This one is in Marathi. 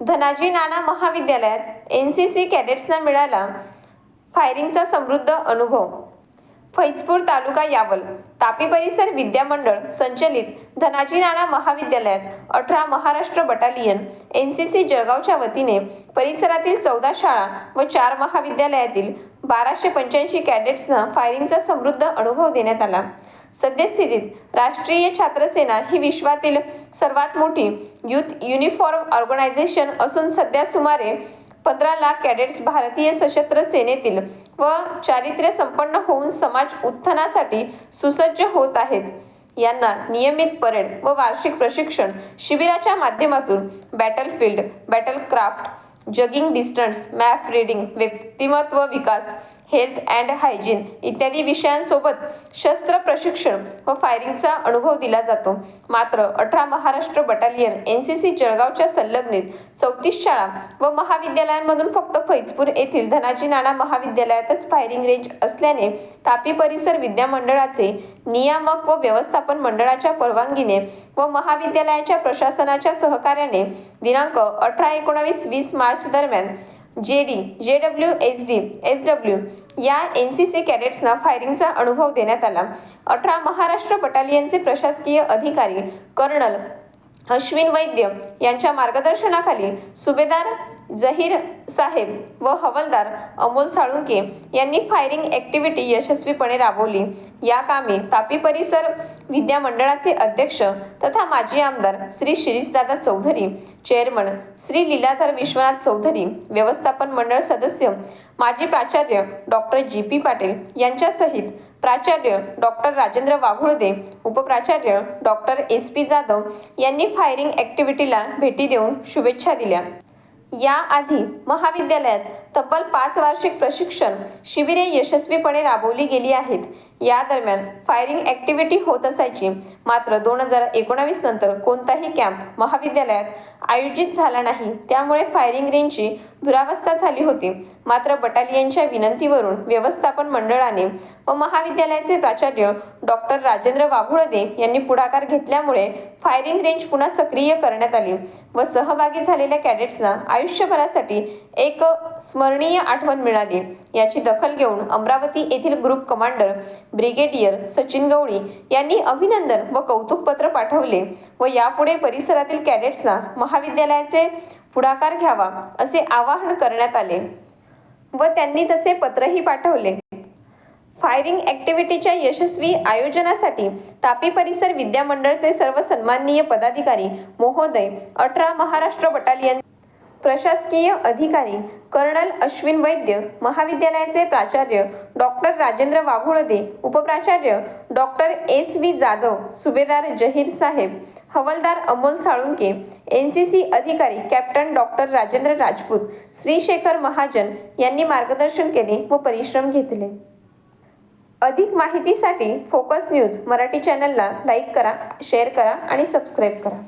धनाजी नाना महाविद्यालयात एन सी सी कॅडेट्सना मिळाला फायरिंगचा समृद्ध अनुभव. फैजपूर तालुका यावल तापी परिसर विद्यामंडळ संचलित धनाजी नाना महाविद्यालयात अठरा Maharashtra battalion N C C जळगावच्या वतीने परिसरातील चौदा शाळा व चार महाविद्यालयातील बाराशे पंच्याऐंशी कॅडेट्सना फायरिंगचा समृद्ध अनुभव देण्यात आला. सद्यस्थितीत राष्ट्रीय छात्र सेना ही विश्वातील सर्वात मोठी युथ युनिफॉर्म ऑर्गनायझेशन असून सध्या सुमारे पंधरा लाख कॅडेट्स भारतीय सशस्त्र सेनेतील व चारित्र्य संपन्न होऊन समाज उत्थानासाठी सुसज्ज होत आहेत. यांना नियमित परेड व वार्षिक प्रशिक्षण शिबिराच्या माध्यमातून battlefield battlecraft jogging distance map reading व्यक्तिमत्व विकास हेल्थ अँड हायजीन इत्यादी विषयांसोबत शस्त्र प्रशिक्षण व फायरिंगचा अनुभव दिला जातो. मात्र अठरा Maharashtra battalion N C C जळगावच्या संलग्नित चौतीस शाळा व महाविद्यालयांमधून फक्त फैजपूर येथील धनाजी नाना महाविद्यालयातच फायरिंग रेंज असल्याने तापी परिसर विद्यामंडळाचे नियामक व व्यवस्थापन मंडळाच्या परवानगीने व महाविद्यालयाच्या प्रशासनाच्या सहकार्याने दिनांक अठरा एकोणावीस वीस मार्च दरम्यान J D J W S D S W या एन सी सी कॅडेट्सना फायरिंगचा अनुभव देण्यात आला. अठरा महाराष्ट्र बटालियनचे प्रशासकीय अधिकारी कर्नल अश्विन वैद्य यांच्या मार्गदर्शनाखाली सुभेदार जहीर साहेब व हवालदार अमोल साळुंके यांनी फायरिंग ऍक्टिव्हिटी यशस्वीपणे राबवली. या कामी तापी परिसर विद्यामंडळाचे अध्यक्ष तथा माजी आमदार श्री शिरीषदादा चौधरी चेअरमन श्री लीलाधर विश्वनाथ चौधरी व्यवस्थापन मंडळ सदस्य माजी प्राचार्य डॉक्टर जी पी पाटील यांच्यासहित प्राचार्य डॉक्टर राजेंद्र वाघुळदे उपप्राचार्य डॉक्टर एस पी जाधव यांनी फायरिंग ऍक्टिव्हिटीला भेटी देऊन शुभेच्छा दिल्या. याआधी महाविद्यालयात तब्बल पाच वार्षिक प्रशिक्षण शिबिरे यशस्वीपणे राबवली गेली आहेत. या दरम्यान फायरिंग ऍक्टिव्हिटी होत असायची. मात्र दोन हजार एकोणावीस नंतर कोणताही कॅम्प महाविद्यालयात आयोजित झाला नाही. त्यामुळे फायरिंग रेंजची दुरावस्था झाली होती. मात्र बटालियनच्या विनंतीवरून व्यवस्थापन मंडळाने व महाविद्यालयाचे प्राचार्य डॉक्टर राजेंद्र वाघुळदे यांनी पुढाकार घेतल्यामुळे फायरिंग रेंज पुन्हा सक्रिय करण्यात आली व सहभागी झालेल्या कॅडेट्सना आयुष्यभरासाठी एक स्मरणीय आठवण मिळाली. याची दखल घेऊन अमरावती येथील group commander brigadier Sachin Gawali यांनी अभिनंदन व कौतुकपत्र पाठवले व यापुढे परिसरातील कॅडेट्सना महाविद्यालयाचे पुढाकार घ्यावा असे आवाहन करण्यात आले व त्यांनी तसे पत्रही पाठवले. फायरिंग ऍक्टिव्हिटीच्या यशस्वी आयोजनासाठी तापी परिसर विद्यामंडळचे सर्व सन्माननीय पदाधिकारी महोदय अठरा महाराष्ट्र बटालियन प्रशासकीय अधिकारी कर्नल अश्विन वैद्य महाविद्यालयाचे प्राचार्य डॉक्टर राजेंद्र वाघुळदे उपप्राचार्य डॉक्टर एस व्ही जाधव सुभेदार जहीर साहेब हवालदार Amol Salunke N C C अधिकारी कॅप्टन डॉक्टर राजेंद्र राजपूत श्रीशेखर महाजन यांनी मार्गदर्शन केले व परिश्रम घेतले. अधिक माहितीसाठी फोकस न्यूज मराठी चॅनलला लाईक करा शेअर करा आणि सबस्क्राईब करा.